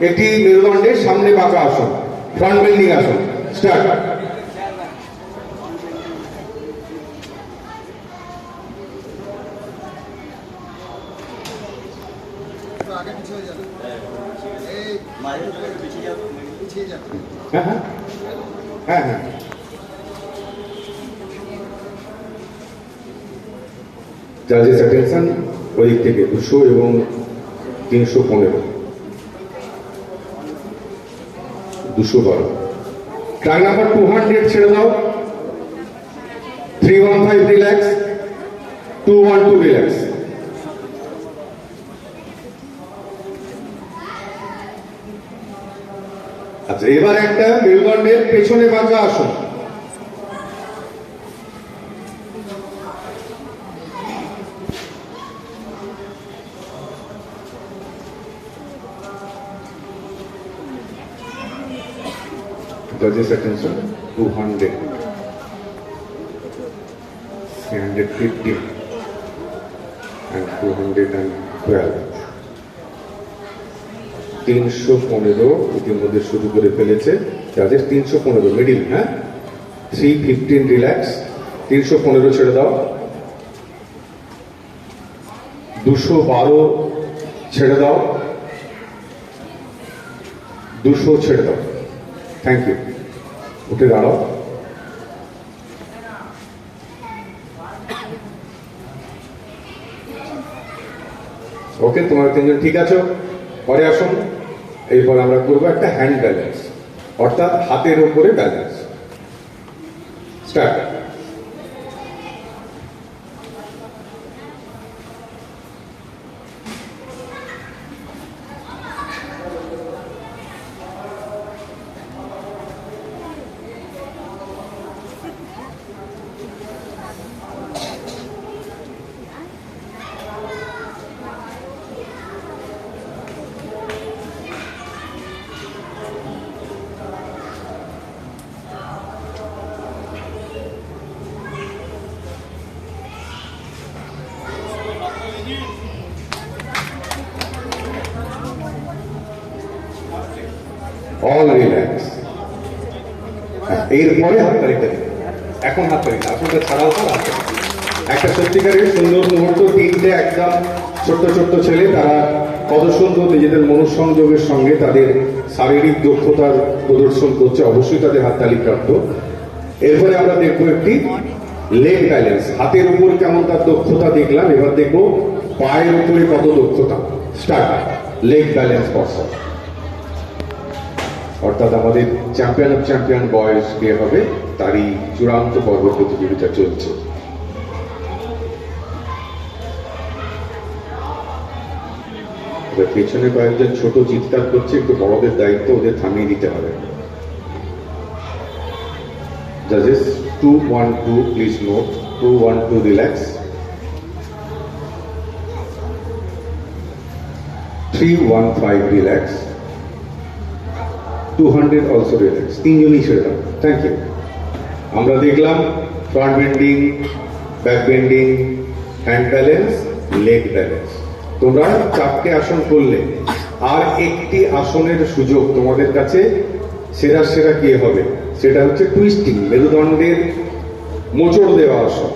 এটি মেরুদণ্ডের সামনে বাঁকা আসন ফ্রন্ট বেন্ডিং আসন স্টার্ট হ্যাঁ হ্যাঁ। হ্যাঁ হ্যাঁ। জাজেস অ্যাটেনশন ওই থেকে দুশো এবং তিনশো পনেরো। দুশো বারো। ট্রাক নাম্বার টু হান্ড্রেড ছেড়ে দাও। Three one five relax two one two relax আচ্ছা এবার একটা মেরুদণ্ডের পেছনে বাঁকা আসন। Judges attention, 200, 350 and 212. তিনশো পনেরো ইতিমধ্যে শুরু করে ফেলেছে। যাদের তিনশো পনেরো মিডিল হ্যাঁ? থ্রি ফিফটিন রিল্যাক্স তিনশো পনেরো ছেড়ে দাও। দুশো বারো ছেড়ে দাও। দুশো ছেড়ে দাও। থ্যাংক ইউ উঠে দাঁড়াও। ওকে তোমার তিনজন ঠিক আছো? পরে আসুন। এরপর আমরা করব একটা হ্যান্ড ব্যালেন্স অর্থাৎ হাতের উপরে ব্যালেন্স স্টার্ট অল রিল্যাক্স এরপরে হাততালিটা দিন এখন হাততালিটা আসলে ছাড়াও হাততালি একটা সত্যিকারের সুন্দর মুহূর্ত, তিনটে একদম ছোট্ট ছোট্ট ছেলে, তারা কত সুন্দর নিজেদের মনঃসংযোগের সঙ্গে তাদের শারীরিক দক্ষতার প্রদর্শন করছে, অবশ্যই তাদের হাততালি প্রাপ্ত। এরপরে আমরা দেখব একটি লেগ ব্যালেন্স। হাতের উপর কেমন তার দক্ষতা দেখলাম, এবার দেখব পায়ের উপরে কত দক্ষতা? স্টার্ট লেগ ব্যালেন্স পর্সন অর্থাৎ আমাদের চ্যাম্পিয়ন অফ চ্যাম্পিয়ন বয়স কে হবে? তারই চূড়ান্ত পর্ব প্রতিযোগিতা চলছে। পেছনে কয়েকজন ছোট চিৎকার করছে, একটু বড়দের দায়িত্ব ওদের থামিয়ে দিতে হবে। জাজেস two one two please note two one two relax three one five relax two hundred also relax তিনজনই দাও থ্যাংক ইউ আমরা দেখলাম front bending back bending hand balance leg balance তোমরা চারটে আসন করলে। আর একটি আসনের সুযোগ তোমাদের কাছে সেরা সেরা কি হবে? সেটা হচ্ছে টুইস্টিং মেরুদণ্ডের মোচড় দেওয়া আসন।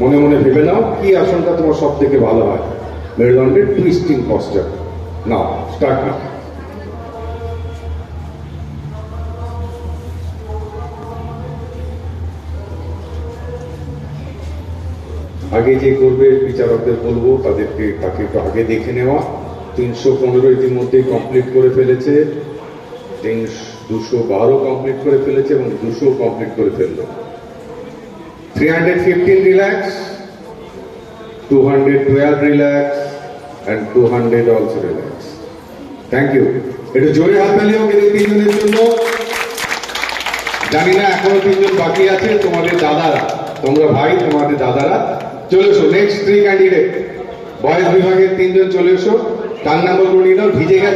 মনে মনে ভেবে নাও কি আসনটা তোমার সব থেকে ভালো হয়। মেরুদণ্ডের টুইস্টিং পশ্চার নাও স্টার্ট নাও আগে যে করবে, বিচারকদের বলব, তাদেরকে, তাকে একটু আগে দেখে নেওয়া। তিনশো পনেরো ইতিমধ্যে কমপ্লিট করে ফেলেছে। দুশো বারো কমপ্লিট করে ফেলেছে এবং দুশো কমপ্লিট করে ফেলল। Three hundred fifteen relax two hundred twelve relax two hundred also relax thank you একটু জোরে হাত তালি হোক তিনজনের জন্য। জানি না এখনও তিনজন বাকি আছে, তোমাদের দাদারা। তোমরা ভাই, তোমাদের দাদারা। চলে এসো নেক্সট থ্রি ক্যান্ডিডেট বয়স বিভাগের তিনজন চলে এসো। তার নাম্বার ভিজে গেছে।